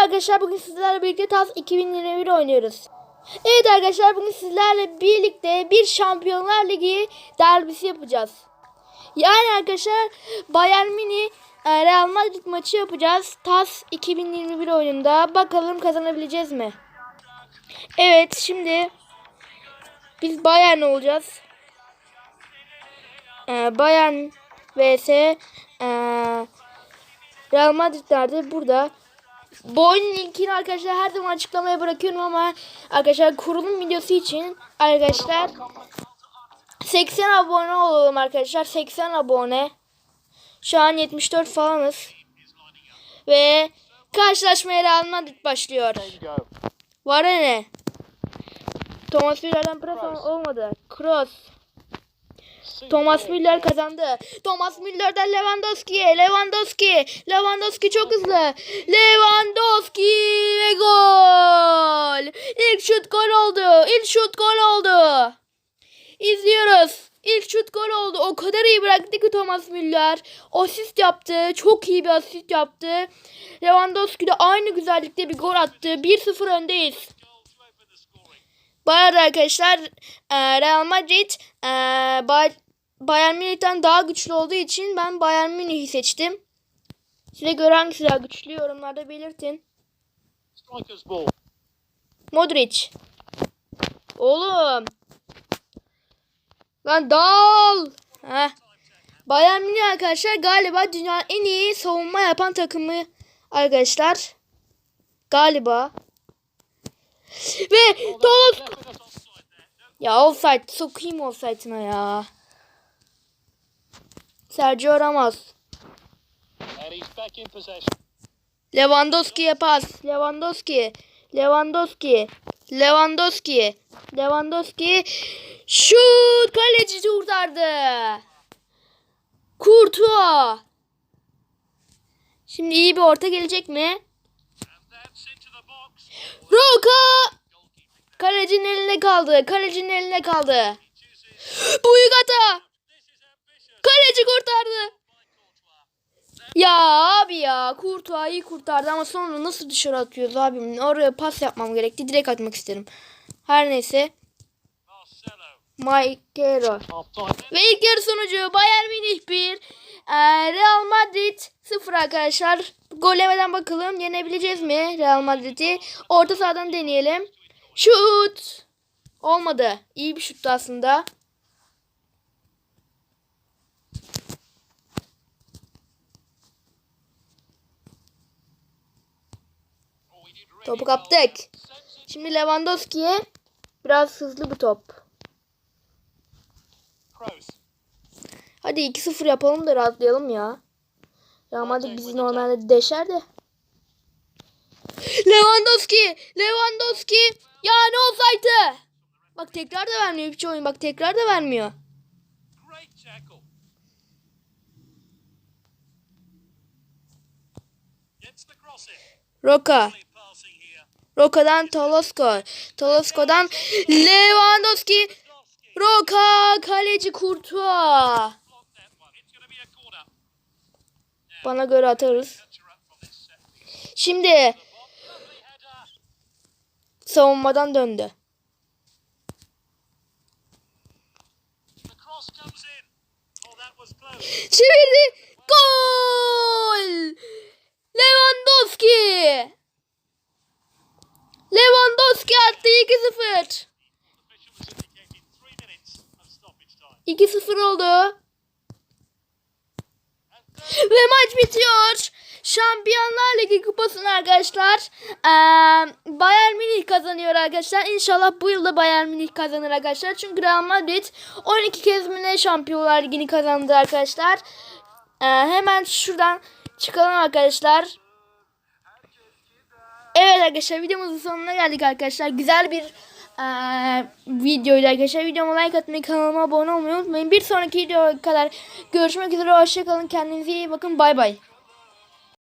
arkadaşlar bugün sizlerle birlikte TAS 2021 oynuyoruz. Evet arkadaşlar bugün sizlerle birlikte bir Şampiyonlar Ligi derbisi yapacağız. Yani arkadaşlar Bayern Münih e, Real Madrid maçı yapacağız. TAS 2021 oyununda. Bakalım kazanabileceğiz mi? Evet şimdi biz Bayern olacağız. E, Bayern vs e, Real Madrid nerede? Burada. Bu oyunun linkini arkadaşlar her zaman açıklamaya bırakıyorum ama arkadaşlar kurulum videosu için arkadaşlar 80 abone olalım arkadaşlar. 80 abone. Şu an 74 falanız. Ve karşılaşmaya Real Madrid başlıyor. Var ne? Thomas Müller'den pres olmadı. Cross. Thomas Müller kazandı. Thomas Müller'den Lewandowski'ye. Lewandowski. Lewandowski çok hızlı. Lewandowski ve gol. İlk şut gol oldu. İlk şut gol oldu. İzliyoruz. İlk şut gol oldu. O kadar iyi bıraktı ki Thomas Müller. Asist yaptı. Çok iyi bir asist yaptı. Lewandowski de aynı güzellikte bir gol attı. 1-0 öndeyiz. Bu arada arkadaşlar e, Real Madrid e, Bay- Bayern Münih'ten daha güçlü olduğu için ben Bayern Münih'i seçtim. Size göre hangisi daha güçlü yorumlarda belirtin. Modric. Oğlum. Lan dal. Heh. Bayern Münih arkadaşlar galiba dünyanın en iyi savunma yapan takımı arkadaşlar. Galiba. Ve Tolos Ya offside sokayım offside'ına ya. Sergio Ramos. Lewandowski'ye pas. Lewandowski. Lewandowski. Lewandowski. Lewandowski. Şut. Kaleci kurtardı. Kurtuğa. Şimdi iyi bir orta gelecek mi? Roka. Kalecinin eline kaldı. Kalecinin eline kaldı. Büyük hata. Kaleci kurtardı. Ya abi ya Kurtuğa iyi kurtardı ama sonra nasıl dışarı atıyoruz abi? Oraya pas yapmam gerekti. Direkt atmak isterim. Her neyse. Maikero. Ve ilk yarı sonucu Bayern Münih 1. Real Madrid 0 arkadaşlar. Gol bakalım yenebileceğiz mi Real Madrid'i? Orta sahadan deneyelim. Şut. Olmadı. İyi bir şuttu aslında. Topu kaptık. Şimdi Lewandowski'ye biraz hızlı bir top. Hadi 2-0 yapalım da rahatlayalım ya. Madrid bizi normalde deşer de. Lewandowski! Lewandowski! Ya ne olsaydı? Bak tekrar da vermiyor hiç oyun. Bak tekrar da vermiyor. Roka. Roka'dan Tolosko. Tolosko'dan Lewandowski. Roka kaleci Kurtuğa. Block that one. It's was close. Çevirdi. Gol! Lewandowski! Lewandowski attı 2-0. Official has indicated three minutes of stoppage time. 2-0 oldu. Ve maç bitiyor. Şampiyonlar Ligi kupasını arkadaşlar eee Bayern Münih kazanıyor arkadaşlar. İnşallah bu yılda Bayern Münih kazanır arkadaşlar. Çünkü Real Madrid 12 kez mi ne Şampiyonlar Ligi'ni kazandı arkadaşlar. Eee, hemen şuradan çıkalım arkadaşlar. Evet arkadaşlar videomuzun sonuna geldik arkadaşlar. Güzel bir eee videoydu arkadaşlar. Videoma like atmayı, kanalıma abone olmayı unutmayın. Bir sonraki videoya kadar görüşmek üzere. Hoşçakalın. Kendinize iyi bakın. Bay bay.